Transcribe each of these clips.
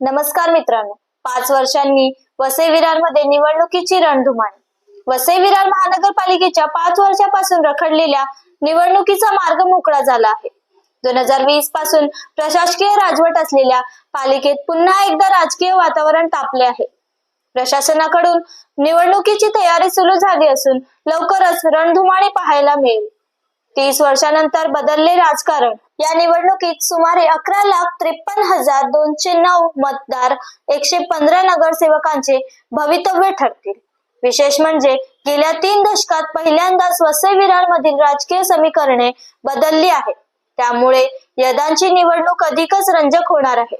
नमस्कार मित्रांनो. पाच वर्षांनी वसई विरारमध्ये निवडणुकीची रणधुमाळी. वसई विरार महानगरपालिकेच्या पाच वर्षापासून रखडलेल्या निवडणुकीचा मार्ग मोकळा झाला आहे. दोन हजार वीसपासून प्रशासकीय राजवट असलेल्या पालिकेत पुन्हा एकदा राजकीय वातावरण तापले आहे. प्रशासनाकडून निवडणुकीची तयारी सुरू झाली असून लवकरच रणधुमाळी पाहायला मिळेल. तीस वर्षानंतर बदलले राजकारण या निवडणुकीत सुमारे अकरा लाख त्रेपन्न हजार दोनशे नऊ मतदार एकशे पंधरा नगरसेवकांचे भवितव्य ठरतील. विशेष म्हणजे गेल्या तीन दशकात पहिल्यांदाच वसई विरार मधील राजकीय समीकरणे बदलली आहेत. त्यामुळे यदांची निवडणूक अधिकच रंजक होणार आहे.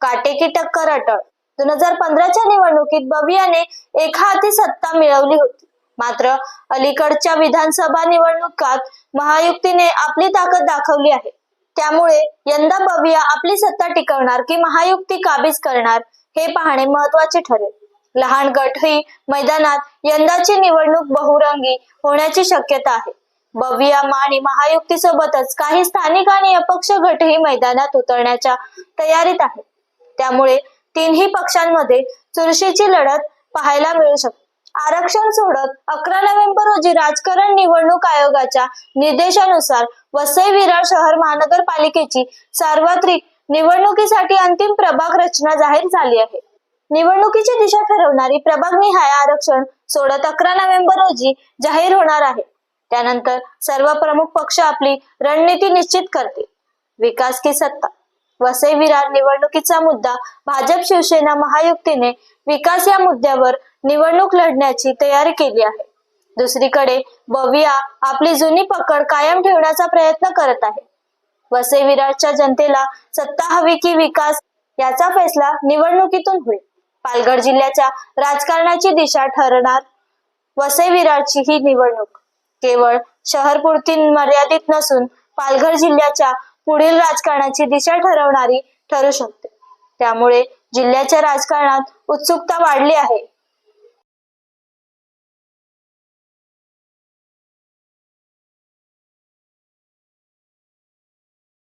काटेकी टक्कर अटळ. दोन हजार पंधराच्या निवडणुकीत बबियाने एका हाती सत्ता मिळवली होती. मात्र अलीकडच्या विधानसभा निवडणुकात महायुक्तीने आपली ताकद दाखवली आहे. त्यामुळे यंदा बविया आपली सत्ता टिकवणार की महायुक्ती काबीज करणार हे पाहणे महत्त्वाचे ठरेल. लहान गटही मैदानात यंदाची निवडणूक बहुरंगी होण्याची शक्यता आहे. बविया आणि महायुक्ती सोबतच काही स्थानिक आणि अपक्ष गटही मैदानात उतरण्याच्या तयारीत आहेत. त्यामुळे तिन्ही पक्षांमध्ये चुरशीची लढत पाहायला मिळू शकते. आरक्षण सोडत अकरा नोव्हेंबर रोजी राजकारण निवडणूक आयोगाच्या निर्देशानुसार वसई विरार शहर महानगरपालिकेची सार्वत्रिक निवडणुकीसाठी अंतिम प्रभाग रचना जाहीर झाली आहे. निवडणुकीची दिशा ठरवणारी प्रभाग निहाय आरक्षण सोडत अकरा नोव्हेंबर रोजी जाहीर होणार आहे. त्यानंतर सर्व प्रमुख पक्ष आपली रणनीती निश्चित करतील. विकास की सत्ता? वसई विरार निवडणुकीचा मुद्दा भाजप शिवसेना महायुक्तीने विकास या मुद्द्यावर निवडणूक लढण्याची तयारी केली आहे. दुसरीकडे बविया आपली जुनी पकड कायम ठेवण्याचा प्रयत्न करत आहे. वसे विरारच्या जनतेला सत्ता हवी की विकास याचा फैसला निवडणुकीतून होईल. पालघर जिल्ह्याच्या राजकारणाची दिशा ठरणार वसे विरारची ही निवडणूक. केवळ शहरपुरती मर्यादित नसून पालघर जिल्ह्याच्या पुढील राजकारणाची दिशा ठरवणारी ठरू शकते. त्यामुळे जिल्ह्याच्या राजकारणात उत्सुकता वाढली आहे.